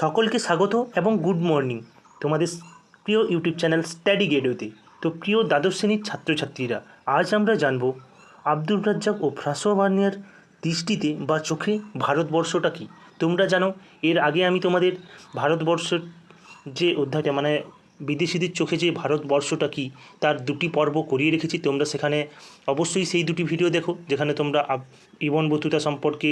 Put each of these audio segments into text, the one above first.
সকলকে স্বাগত এবং গুড মর্নিং। তোমাদের প্রিয় ইউটিউব চ্যানেল স্টাডি গেটওয়েতে তো প্রিয় দ্বাদশ শ্রেণির ছাত্রছাত্রীরা, আজ আমরা জানব আব্দুল রাজ্জাক ও ফ্রাসোভার্নিয়ার দৃষ্টিতে বা চোখে ভারতবর্ষটা কী? তোমরা জানো, এর আগে আমি তোমাদের ভারতবর্ষের যে অধ্যায়টা মানে বিদেশিদের চোখে যে ভারতবর্ষটা কী, তার দুটি পর্ব করিয়ে রেখেছি তোমরা সেখানে অবশ্যই সেই দুটি ভিডিও দেখো, যেখানে তোমরা ইবন বতুতা সম্পর্কে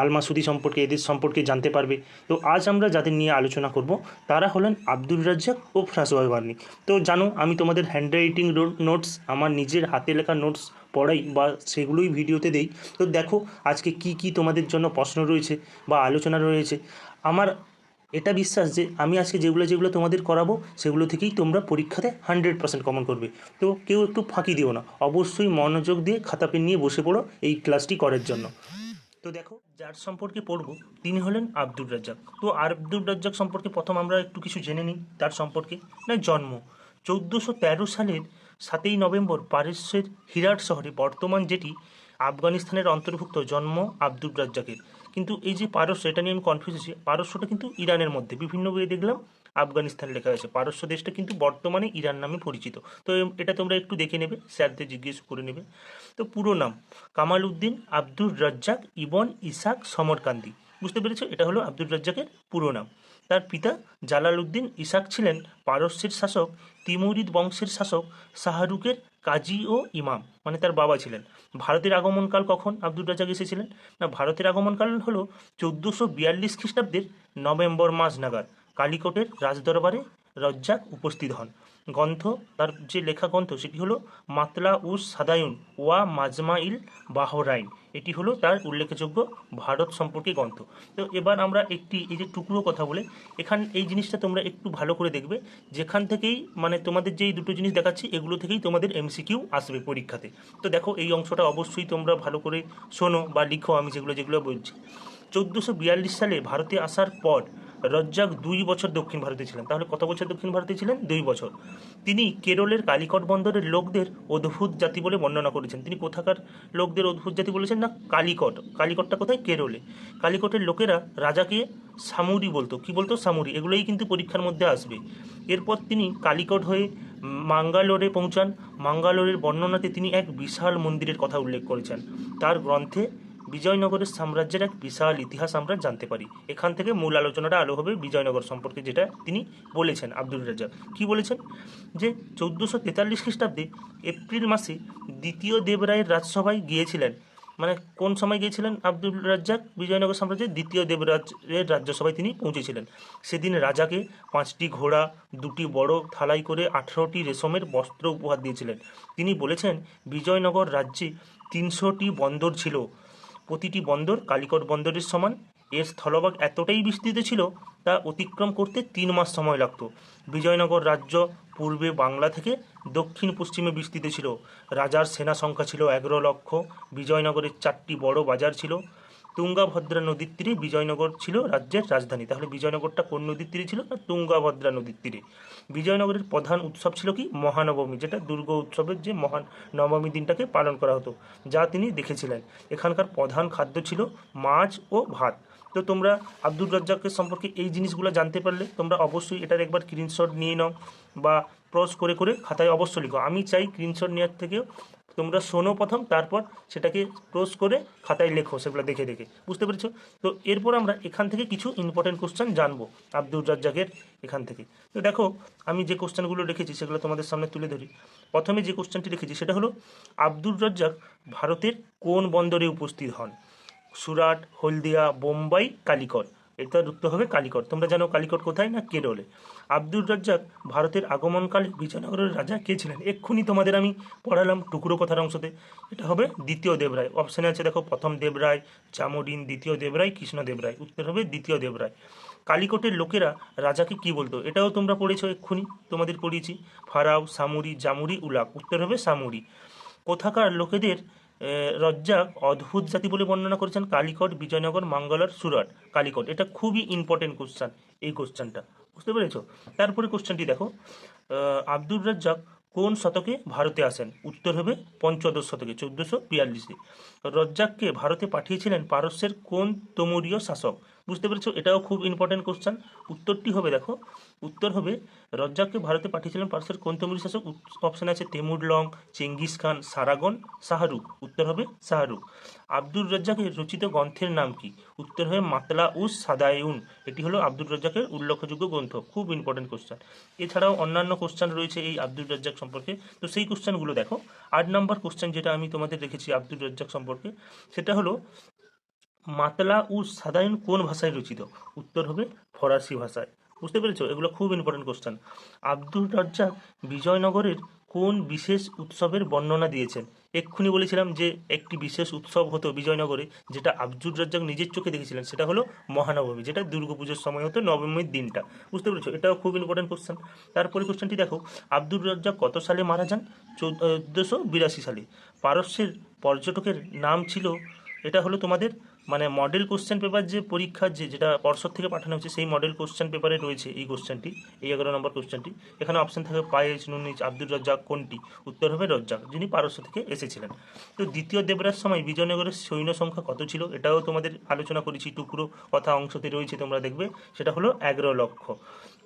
আল মাসুদি সম্পর্কে, এদের সম্পর্কে জানতে পারবে। তো আজ আমরা যাদের নিয়ে আলোচনা করব, তারা হলেন আব্দুল রাজ্জাক ও ফ্রাসোয়া বার্নি। তো জানো, আমি তোমাদের হ্যান্ড রাইটিং নোটস আমার নিজের হাতে লেখা নোটস পড়াই বা সেগুলোই ভিডিওতে দেই। তো দেখো, আজকে কি কি তোমাদের জন্য প্রশ্ন রয়েছে বা আলোচনা রয়েছে। আমার এটা বিশ্বাস যে আমি আজকে যেগুলো যেগুলো তোমাদের করাবো, সেগুলো থেকেই তোমরা পরীক্ষাতে হান্ড্রেড পার্সেন্ট কমন করবে। তো কেউ একটু ফাঁকি দিও না। অবশ্যই মনোযোগ দিয়ে খাতা পেন নিয়ে বসে পড়ো এই ক্লাসটি করার জন্য। তো দেখো, যার সম্পর্কে পড়ব, তিনি হলেন আব্দুর রাজ্জাক। তো আব্দুর রাজ্জাক সম্পর্কে প্রথম আমরা একটু কিছু জেনে নিই, তার সম্পর্কে। না, জন্ম। চৌদ্দোশো তেরো সালের সাতই নভেম্বর পারস্যের হিরাট শহরে বর্তমান যেটি আফগানিস্তানের অন্তর্ভুক্ত জন্ম আব্দুর রাজ্জাকের। কিন্তু এই যে পারস্য, এটা নিয়ে আমি কনফিউজ আছি পারস্যটা কিন্তু ইরানের মধ্যে, বিভিন্ন বইয়ে দেখলাম, আফগানিস্তান লেখা আছে পারস্য দেশটা কিন্তু বর্তমানে ইরান নামে পরিচিত। তো এটা তোমরা একটু দেখে নেবে, স্যারদের জিজ্ঞেস করে নেবে। তো পুরো নাম, কামাল উদ্দিন, আব্দুর রাজ্জাক, ইবন ইসাক, সমরকান্দি। বুঝতে পেরেছ? এটা হলো আব্দুর রাজ্জাকের পুরো নাম। তার পিতা জালাল উদ্দিন ইসাক ছিলেন পারস্যের শাসক, তিমুরিদ বংশের শাসক, শাহরুখের কাজী ও ইমাম মানে তার বাবা ছিলেন। ভারতের আগমনকাল কখন? আব্দুর রাজাক এসেছিলেন। না, ভারতের আগমনকাল হলো চোদ্দোশো বিয়াল্লিশ খ্রিস্টাব্দের নভেম্বর মাস নাগাদ, কালিকটের রাজদরবারে রজ্জাক উপস্থিত হন। গ্রন্থ, তার যে লেখা গ্রন্থ, সেটি হলো মাতলা উস সাদায়ুন ওয়া মাজমাইল বাহরাইন। এটি হলো তার উল্লেখযোগ্য ভারত সম্পর্কে গ্রন্থ। তো এবার আমরা একটি, এই যে টুকরো কথা বলে, এখান, এই জিনিসটা তোমরা একটু ভালো করে দেখবে। যেখান থেকেই মানে তোমাদের যেই দুটো জিনিস দেখাচ্ছি, এগুলো থেকেই তোমাদের এমসিকিউ আসবে পরীক্ষাতে। তো দেখো, এই অংশটা অবশ্যই তোমরা ভালো করে শোনো বা লিখো, আমি যেগুলো যেগুলো বলছি। চোদ্দোশো সালে ভারতে আসার পর রজ্জাক দুই বছর দক্ষিণ ভারতে ছিলেন। তাহলে কত বছর দক্ষিণ ভারতে ছিলেন? দুই বছর। তিনি কেরলের কালিকট বন্দরের লোকদের অদ্ভুত জাতি বলে বর্ণনা করেছেন। তিনি কোথাকার লোকদের অদ্ভুত জাতি বলেছেন না? কালিকট। কালিকটটা কোথায়? কেরলে। কালিকটের লোকেরা রাজাকে সামুরি বলতো। কি বলতো? সামুরি। এগুলোই কিন্তু পরীক্ষার মধ্যে আসবে। এরপর তিনি কালিকট হয়ে মাঙ্গালোরে পৌঁছান। মাঙ্গালোরের বর্ণনাতে তিনি এক বিশাল মন্দিরের কথা উল্লেখ করেছেন। তার গ্রন্থে বিজয়নগরের সাম্রাজ্যের এক বিশাল ইতিহাস আমরা জানতে পারি। এখান থেকে মূল আলোচনাটা আলো হবে বিজয়নগর সম্পর্কে, যেটা তিনি বলেছেন আব্দুল রাজ্জাক। কি বলেছেন? যে চৌদ্দশো তেতাল্লিশ খ্রিস্টাব্দে এপ্রিল মাসে দ্বিতীয় দেবরায়ের রাজসভায় গিয়েছিলেন। মানে কোন সময় গিয়েছিলেন আব্দুল রাজ্জাক? বিজয়নগর সাম্রাজ্যের দ্বিতীয় দেবরাজের রাজ্যসভায় তিনি পৌঁছেছিলেন। সেদিন রাজাকে পাঁচটি ঘোড়া, দুটি বড় থালাই করে আঠেরোটি রেশমের বস্ত্র উপহার দিয়েছিলেন। তিনি বলেছেন, বিজয়নগর রাজ্যে তিনশোটি বন্দর ছিল। প্রতিটি বন্দর কালিকট বন্দরের সমান। এর স্থলভাগ এতটাই বিস্তৃত ছিল, তা অতিক্রম করতে তিন মাস সময় লাগত। বিজয়নগর রাজ্য পূর্বে বাংলা থেকে দক্ষিণ পশ্চিমে বিস্তৃত ছিল। রাজার সেনা সংখ্যা ছিল এগারো লক্ষ। বিজয়নগরের চারটি বড় বাজার ছিল। তুঙ্গাভদ্রা নদীর তীরে বিজয়নগর ছিল রাজ্যের রাজধানী। তাহলে বিজয়নগরটা কোন নদীর তীরে ছিল না? তুঙ্গাভদ্রা নদীর তীরে। বিজয়নগরের প্রধান উৎসব ছিল কি? মহানবমী, যেটা দুর্গ উৎসবের যে মহান নবমী দিনটাকে পালন করা হতো, যা তিনি দেখেছিলেন। এখানকার প্রধান খাদ্য ছিল মাছ ও ভাত। তো তোমরা আব্দুল রাজ্জাকের সম্পর্কে এই জিনিসগুলো জানতে পারলে তোমরা অবশ্যই এটার একবার স্ক্রিনশট নিয়ে নাও বা প্রস করে করে খাতায় অবশ্যই লিখো। আমি চাই স্ক্রিনশট নেওয়ার থেকেও তোমরা শোনো প্রথম, তারপর সেটাকে ক্লোজ করে খাতায় লেখো, সেগুলো দেখে দেখে। বুঝতে পেরেছ? তো এরপর আমরা এখান থেকে কিছু ইম্পর্টেন্ট কোশ্চেন জানব আব্দুর রাজ্জাকের এখান থেকে। তো দেখো, আমি যে কোশ্চেনগুলো রেখেছি, সেগুলো তোমাদের সামনে তুলে ধরি। প্রথমে যে কোশ্চেনটি রেখেছি, সেটা হলো, আব্দুর রাজ্জাক ভারতের কোন বন্দরে উপস্থিত হন? সুরাট, হলদিয়া, বোম্বাই, কালিকট। এটার উত্তর হবে কালিকট। তোমরা জানো কালিকট কোথায় না কেরলে? আব্দুর রাজ্জাক ভারতের আগমনকালে বিজয়নগরের রাজা কে ছিলেন? এক্ষুনি তোমাদের আমি পড়ালাম টুকরো কথার অংশতে। এটা হবে দ্বিতীয় দেবরায়। অপশানে আছে দেখো, প্রথম দেবরায় জামুডিন দ্বিতীয় দেবরায়, কৃষ্ণ দেবরায়। উত্তর হবে দ্বিতীয় দেবরায়। কালিকটের লোকেরা রাজাকে কি বলতো? এটাও তোমরা পড়েছো এক্ষুনি, তোমাদের পড়িয়েছি। ফারাও, সামুরি, জামুরি, উলাক। উত্তর হবে সামুরি। কোথাকার লোকেদের রজ্জাক অদ্ভুত জাতি বলে বর্ণনা করেছেন কালিকট, বিজয়নগর, মঙ্গলার, সুরাট। কালিকট, এটা খুবই ইম্পর্টেন্ট কোশ্চান এই কোশ্চানটা বুঝতে পেরেছ? তারপরে কোশ্চেনটি দেখো। আব্দুর রাজ্জাক কোন শতকে ভারতে আসেন? উত্তর হবে পঞ্চদশ শতকে, চোদ্দশো বিয়াল্লিশে রজ্জাককে ভারতে পাঠিয়েছিলেন পারস্যের কোন তমরীয় শাসক? বুঝতে পেরেছ? এটাও খুব ইম্পর্টেন্ট কোশ্চেন উত্তরটি হবে, দেখো, উত্তর হবে, রজ্জাককে ভারতে পাঠিয়েছিলেন পারস্যের কোন তমিল শাসক? অপশন আছে Timur Lang, Genghis Khan, Sargon, Shahrukh. উত্তর হবে শাহরুখ। আব্দুর রজ্জাকের রচিত গ্রন্থের নাম কি? উত্তর হবে মাতলা উস সাদায়ুন। এটি হলো আব্দুর রজ্জাকের উল্লেখযোগ্য গ্রন্থ। খুব ইম্পর্টেন্ট কোশ্চেন এছাড়াও অন্যান্য কোশ্চেন রয়েছে এই আব্দুর রজ্জাক সম্পর্কে। তো সেই কোশ্চেনগুলো দেখো। আট নম্বর কোশ্চেন যেটা আমি তোমাদের রেখেছি আব্দুর রজ্জাক সম্পর্কে। সেটা হলো মাতলা উ সাদায়ুন কোন ভাষায় রচিত? উত্তর হবে ফরাসি ভাষায়। বুঝতে পেরেছ? এগুলো খুব ইম্পর্টেন্ট কোশ্চেন আব্দুর রাজ্জাক বিজয়নগরের কোন বিশেষ উৎসবের বর্ণনা দিয়েছেন? এক্ষুনি বলেছিলাম যে একটি বিশেষ উৎসব হতো বিজয়নগরে, যেটা আব্দুর রাজ্জাক নিজের চোখে দেখেছিলেন। সেটা হলো মহানবমী, যেটা দুর্গাপুজোর সময় হতো নবমীর দিনটা। বুঝতে পেরেছ? এটাও খুব ইম্পর্টেন্ট কোশ্চেন তারপরে কোশ্চেনটি দেখো। আব্দুর রাজ্জাক কত সালে মারা যান? চোদ্দোশো বিরাশি সালে। পারস্যের পর্যটকের নাম ছিল, এটা হলো তোমাদের মানে মডেল কোশ্চেন পেপার যে পরীক্ষার যে যেটা পর্ষদ থেকে পাঠানো হচ্ছে সেই মডেল কোশ্চেন পেপারে রয়েছে এই কোশ্চেনটি এই এগারো নম্বর কোশ্চেনটি এখানে অপশন থাকে পায়েজ নুনিজ আব্দুর রজ্জাক কোনটি? উত্তর হবে রজ্জাক, যিনি পারস্য থেকে এসেছিলেন। তো দ্বিতীয় দেবরাজ সময় বিজয়নগরের সৈন্য সংখ্যা কত ছিল? এটাও তোমাদের আলোচনা করেছি, টুকরো কথা অংশতে রয়েছে, তোমরা দেখবে। সেটা হলো এগারো লক্ষ।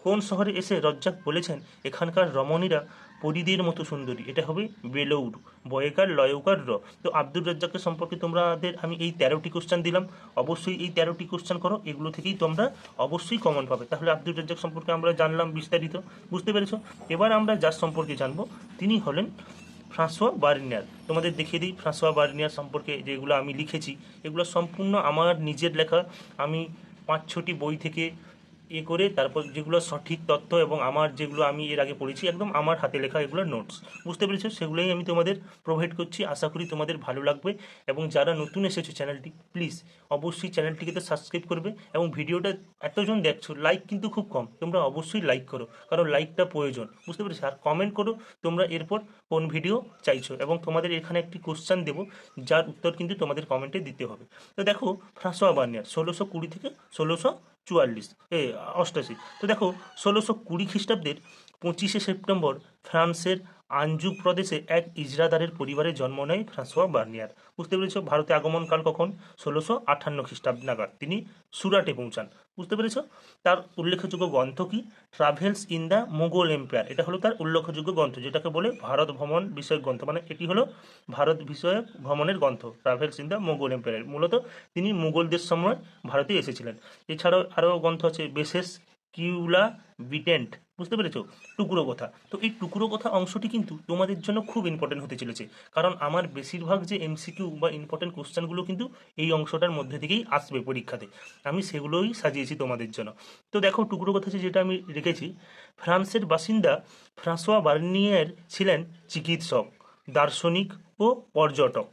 কোন শহরে এসে রজ্জাক বলেছেন, এখানকার রমণীরা পরিদের মতো সুন্দরী। এটা হবে বেলৌর বয়েকার, লয়কার র। তো আব্দুর রাজ্জাকের সম্পর্কে তোমাদের আমি এই তেরোটি কোশ্চেন দিলাম। অবশ্যই এই তেরোটি কোশ্চেন করো, এগুলো থেকেই তোমরা অবশ্যই কমন পাবে। তাহলে আব্দুর রাজ্জাক সম্পর্কে আমরা জানলাম বিস্তারিত, বুঝতে পেরেছ? এবার আমরা যার সম্পর্কে জানব, তিনি হলেন ফ্রাঁসোয়া বার্নিয়ার। তোমাদের দেখিয়ে দিই, ফ্রাঁসোয়া বার্নিয়ার সম্পর্কে যেগুলো আমি লিখেছি, এগুলো সম্পূর্ণ আমার নিজের লেখা। আমি পাঁচ ছটি বই থেকে এ করে তারপর যেগুলো সঠিক তথ্য এবং আমার যেগুলো আমি এর আগে পড়েছি, একদম আমার হাতে লেখা এগুলো নোটস বুঝতে পেরেছ? সেগুলোই আমি তোমাদের প্রোভাইড করছি। আশা করি তোমাদের ভালো লাগবে এবং যারা নতুন এসেছ চ্যানেলটি প্লিজ অবশ্যই চ্যানেলটিকে তো সাবস্ক্রাইব করবে এবং ভিডিওটা এতজন দেখছ লাইক কিন্তু খুব কম। তোমরা অবশ্যই লাইক করো, কারণ লাইকটা প্রয়োজন। বুঝতে পেরেছ? আর কমেন্ট করো তোমরা এরপর কোন ভিডিও চাইছো এবং তোমাদের এখানে একটি কোশ্চেন দেবো, যার উত্তর কিন্তু তোমাদের কমেন্টে দিতে হবে। তো দেখো ফ্রাঁসোয়া বার্নিয়ার ষোলোশো কুড়ি থেকে ষোলোশো চুয়াল্লিশ এ অষ্টাশি। তো দেখো ষোলোশো কুড়ি খ্রিস্টাব্দের পঁচিশে সেপ্টেম্বর ফ্রান্সের আঞ্জুক প্রদেশে এক ইজরাদারের পরিবারে জন্ম নেয় ফ্রাঁসোয়া বার্নিয়ার। বুঝতে পেরেছ ভারতে আগমনকাল কখন? ষোলোশো আঠান্ন খ্রিস্টাব্দ নাগাদ তিনি সুরাটে পৌঁছান। বুঝতে পেরেছ? তার উল্লেখযোগ্য গ্রন্থ কি? Travels in the Mogul empire এটা হলো তার উল্লেখযোগ্য গ্রন্থ, যেটাকে বলে ভারত ভ্রমণ বিষয়ক গ্রন্থ। মানে এটি হলো ভারত বিষয়ক ভ্রমণের গ্রন্থ travels in the Mogul empire মূলত তিনি মুঘলদের সময় ভারতে এসেছিলেন। এছাড়াও আরও গ্রন্থ আছে বিশেষ কিউলা বিটেন্ট বুঝতে পেরেছ? টুকরো কথা। তো এই টুকরো কথা অংশটি কিন্তু তোমাদের জন্য খুব ইম্পর্টেন্ট হতে চলেছে। কারণ আমার বেশিরভাগ যে এমসিকিউ বা ইম্পর্টেন্ট কোশ্চেনগুলো কিন্তু এই অংশটার মধ্যে থেকেই আসবে পরীক্ষাতে। আমি সেগুলোই সাজিয়েছি তোমাদের জন্য। তো দেখো, টুকরো কথা যেটা আমি রেখেছি। ফ্রান্সের বাসিন্দা ফ্রাঁসোয়া বার্নিয়ের ছিলেন চিকিৎসক, দার্শনিক ও পর্যটক।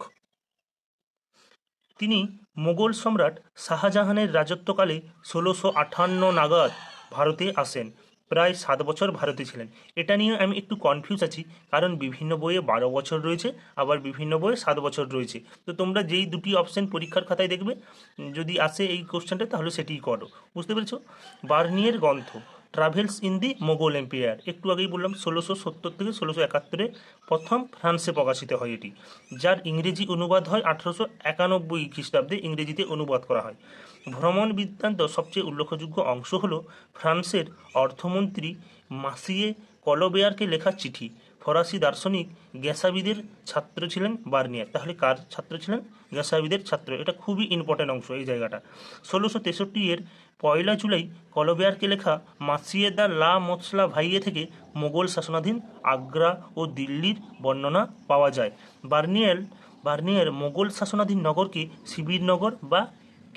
তিনি মোগল সম্রাট শাহজাহানের রাজত্বকালে ষোলোশো আটান্ন নাগাদ ভারতে আসেন। প্রায় সাত বছর ভারতে ছিলেন। এটা নিয়ে আমি একটু কনফিউজ আছি, কারণ বিভিন্ন বইয়ে বারো বছর রয়েছে, আবার বিভিন্ন বইয়ে সাত বছর রয়েছে। তো তোমরা যেই দুটি অপশন পরীক্ষার খাতায় দেখবে, যদি আসে এই কোশ্চেনটা তাহলে সেটিই করো। বুঝতে পেরেছ? বার্নিয়ের গ্রন্থ। Travels in the Mogul empire একটু আগেই বললাম, ষোলোশো সত্তর থেকে ষোলোশো একাত্তরে প্রথম ফ্রান্সে প্রকাশিত হয় এটি, যার ইংরেজি অনুবাদ হয় আঠারোশো একানব্বই খ্রিস্টাব্দে ইংরেজিতে অনুবাদ করা হয়। ভ্রমণ বৃত্তান্ত সবচেয়ে উল্লেখযোগ্য অংশ হল ফ্রান্সের অর্থমন্ত্রী মাসিয়ে কলবেয়ারকে লেখা চিঠি। ফরাসি দার্শনিক গ্যাসাবিদের ছাত্র ছিলেন বার্নিয়ার। তাহলে কার ছাত্র ছিলেন? গ্যাসাবিদের ছাত্র। এটা খুবই ইম্পর্টেন্ট অংশ এই জায়গাটা। ষোলোশো তেষট্টি এর পয়লা জুলাই কলবেয়ারকে লেখা মাসিয়ে দা লা মসলা ভাইয়ে থেকে মোগল শাসনাধীন আগ্রা ও দিল্লির বর্ণনা পাওয়া যায়। বার্নিয়েল বার্নিয়ার মোগল শাসনাধীন নগরকে শিবিরনগর বা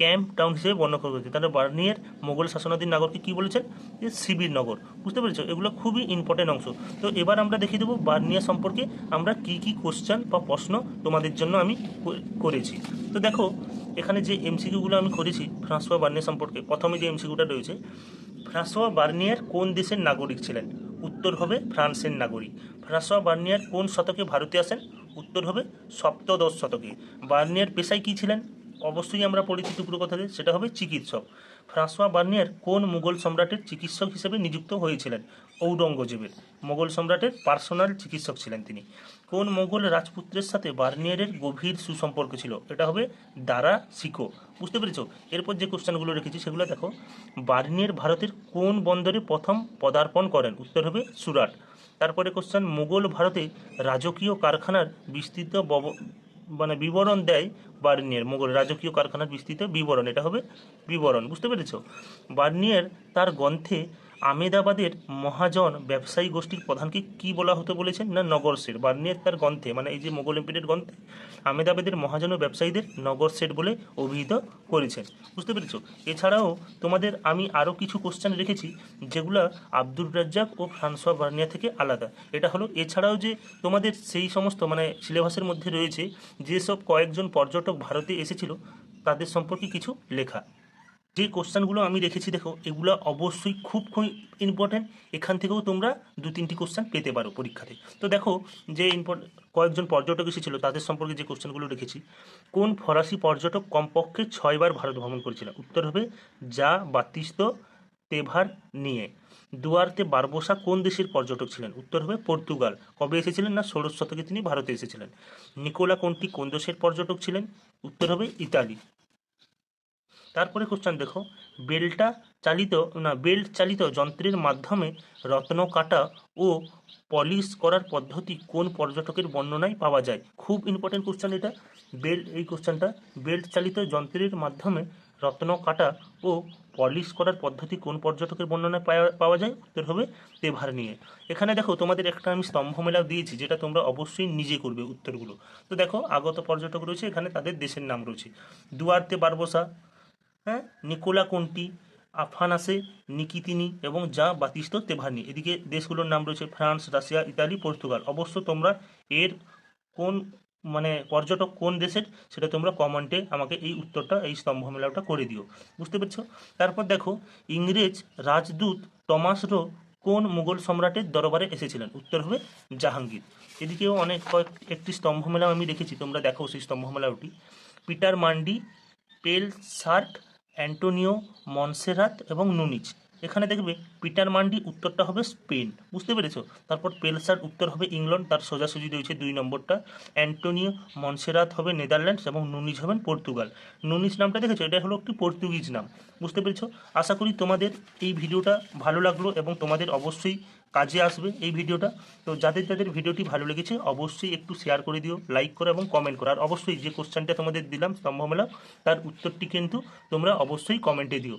ক্যাম্প টাউন হিসেবে বর্ণনা করা হয়েছে। তাহলে বার্নিয়ার মোগল শাসনাধীন নগরকে কী বলেছেন যে শিবির নগর। বুঝতে পেরেছ? এগুলো খুবই ইম্পর্টেন্ট অংশ। তো এবার আমরা দেখিয়ে দেবো বার্নিয়া সম্পর্কে আমরা কি কি কোশ্চেন বা প্রশ্ন তোমাদের জন্য আমি করেছি। তো দেখো এখানে যে এমসিকিউগুলো আমি করেছি ফ্রান্সোয়া বার্নিয়ার সম্পর্কে, প্রথমে যে এমসিকিউটা রয়েছে ফ্রান্সোয়া বার্নিয়ার কোন দেশের নাগরিক ছিলেন? উত্তর হবে ফ্রান্সের নাগরিক। ফ্রান্সোয়া বার্নিয়ার কোন শতকে ভারতে আসেন? উত্তর হবে সপ্তদশ শতকে। বার্নিয়ার পেশায় কী ছিলেন? অবশ্যই আমরা পড়েছি টুকরো কথাতে, সেটা হবে চিকিৎসক। ফ্রাঁসোয়া বার্নিয়ার কোন মুঘল সম্রাটের চিকিৎসক হিসেবে নিযুক্ত হয়েছিলেন? ঔরঙ্গজেবের। মোগল সম্রাটের পার্সোনাল চিকিৎসক ছিলেন তিনি। কোন মোগল রাজপুত্রের সাথে বার্নিয়ারের গভীর সুসম্পর্ক ছিল? এটা হবে দারা সিকো। বুঝতে পেরেছ? এরপর যে কোশ্চেনগুলো রেখেছি, সেগুলো দেখো। বার্নিয়ার ভারতের কোন বন্দরে প্রথম পদার্পণ করেন? উত্তর হবে সুরাট। তারপরে কোশ্চেন, মোগল ভারতে রাজকীয় কারখানার বিস্তৃত মানে বিবরণ দেয় বার্নিয়ার। মোগল রাজকীয় কারখানার বিস্তৃত বিবরণ, এটা হবে বিবরণ। বুঝতে পেরেছ? বার্নিয়ার তার গ্রন্থে আমেদাবাদের মহাজন ব্যবসায়ী গোষ্ঠীর প্রধানকে কি বলা হতো বলেছেন? না, নগর শেঠ বার্নিয়ার তার গ্রন্থে মানে এই যে মোগল এম্পিরের গ্রন্থে, আমেদাবাদের মহাজন ও ব্যবসায়ীদের নগর শেঠ বলে অভিহিত করেছেন। বুঝতে পেরেছ? এছাড়াও তোমাদের আমি আরও কিছু কোশ্চেন রেখেছি, যেগুলো আব্দুর রাজ্জাক ও ফ্রান্সোয়া বার্নিয়া থেকে আলাদা। এটা হলো, এছাড়াও যে তোমাদের সেই সমস্ত মানে সিলেবাসের মধ্যে রয়েছে, যেসব কয়েকজন পর্যটক ভারতে এসেছিল, তাদের সম্পর্কে কিছু লেখা। যে কোশ্চেনগুলো আমি রেখেছি, দেখো, এগুলো অবশ্যই খুব খুব ইম্পর্ট্যান্ট এখান থেকেও তোমরা দু, তিনটি কোশ্চেন পেতে পারো পরীক্ষাতে। তো দেখো, যে কয়েকজন পর্যটক এসেছিল, তাদের সম্পর্কে যে কোশ্চেনগুলো রেখেছি, কোন ফরাসি পর্যটক কমপক্ষে ছয়বার ভারত ভ্রমণ করেছিল? উত্তর হবে যা বাতিস্ত তেভার নিয়ে। দুয়ারতে বারবোসা কোন দেশের পর্যটক ছিলেন? উত্তর হবে পর্তুগাল। কবে এসেছিলেন না? ষোড়শ শতকে তিনি ভারতে এসেছিলেন। নিকোলা কোনটি কোন দেশের পর্যটক ছিলেন? উত্তর হবে ইতালি। তারপরে কোশ্চেন দেখো বেলটা চালিত, না বেল্ট চালিত যন্ত্রের মাধ্যমে রত্ন কাটা ও পলিশ করার পদ্ধতি কোন পর্যটকের বর্ণনায় পাওয়া যায়? খুব ইম্পর্টেন্ট কোশ্চেন এটা। বেল্ট এই কোশ্চেনটা বেল্ট চালিত যন্ত্রের মাধ্যমে রত্ন কাটা ও পলিশ করার পদ্ধতি কোন পর্যটকের বর্ণনায় পাওয়া- যায়? উত্তর হবে তেভার নিয়ে। এখানে দেখো, তোমাদের একটা আমি স্তম্ভ মেলা দিয়েছি, যেটা তোমরা অবশ্যই নিজে করবে উত্তরগুলো। তো দেখো, আগত পর্যটক রয়েছে, এখানে তাদের দেশের নাম রয়েছে। দুয়ার্তে বারবোসা হ্যাঁ? নিকোলা কোন্টি? আফানাসে নিকিতিনি এবং যা বাতিস্ত তেভানি। এদিকে দেশগুলোর নাম রয়েছে ফ্রান্স, রাশিয়া, ইতালি, পর্তুগাল। অবশ্য তোমরা এর কোন মানে পর্যটক কোন দেশের, সেটা তোমরা কমেন্টে আমাকে এই উত্তরটা, এই স্তম্ভ মেলাটা করে দিও। বুঝতে পেরেছ? তারপর দেখো, ইংরেজ রাজদূত টমাস রো কোন মুঘল সম্রাটের দরবারে এসেছিলেন? উত্তর হবে জাহাঙ্গীর। এদিকেও অনেক কয়েক, একটি স্তম্ভ মেলা আমি রেখেছি তোমরা দেখো সেই স্তম্ভ মেলাটি পিটার মান্ডি পেল শার্ট অ্যান্টোনিও, মনসেরাত এবং নুনিচ। এখানে দেখবে পিটার মান্ডি উত্তরটা হবে স্পেন। বুঝতে পেরেছ? তারপর পেলসার উত্তর হবে ইংল্যান্ড তার সোজাসুজি রয়েছে দুই নম্বরটা। অ্যান্টোনিও, মনসেরাত হবে নেদারল্যান্ডস এবং নুনিচ হবেন পর্তুগাল। নুনিচ নামটা দেখেছ? এটা হলো একটি পর্তুগিজ নাম। বুঝতে পেরেছ? আশা করি তোমাদের এই ভিডিওটা ভালো লাগল এবং তোমাদের অবশ্যই কাজে আসবে এই ভিডিওটা। তো যাদের যাদের ভিডিওটি ভালো লেগেছে, অবশ্যই একটু শেয়ার করে দিও লাইক করো এবং কমেন্ট করো। আর অবশ্যই যে কোশ্চেনটা তোমাদের দিলাম স্তম্ভমেলা তার উত্তরটি কিন্তু তোমরা অবশ্যই কমেন্টে দিও।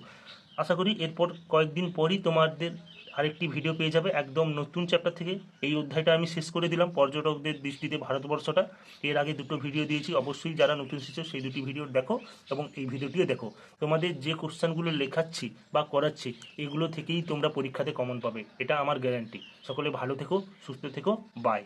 আশা করি এরপর কয়েকদিন পরই তোমাদের আরেকটি ভিডিও পেয়ে যাবে একদম নতুন চ্যাপ্টার থেকে। এই অধ্যায়টা আমি শেষ করে দিলাম পর্যটকদের দৃষ্টিতে ভারতবর্ষটা। এর আগে দুটো ভিডিও দিয়েছি, অবশ্যই যারা নতুন এসেছ সেই দুটি ভিডিও দেখো এবং এই ভিডিওটিও দেখো। তোমাদের যে কোশ্চেনগুলো লেখাচ্ছি বা করাচ্ছি, এগুলো থেকেই তোমরা পরীক্ষাতে কমন পাবে। এটা আমার গ্যারান্টি সকলে ভালো থেকো, সুস্থ থেকো বাই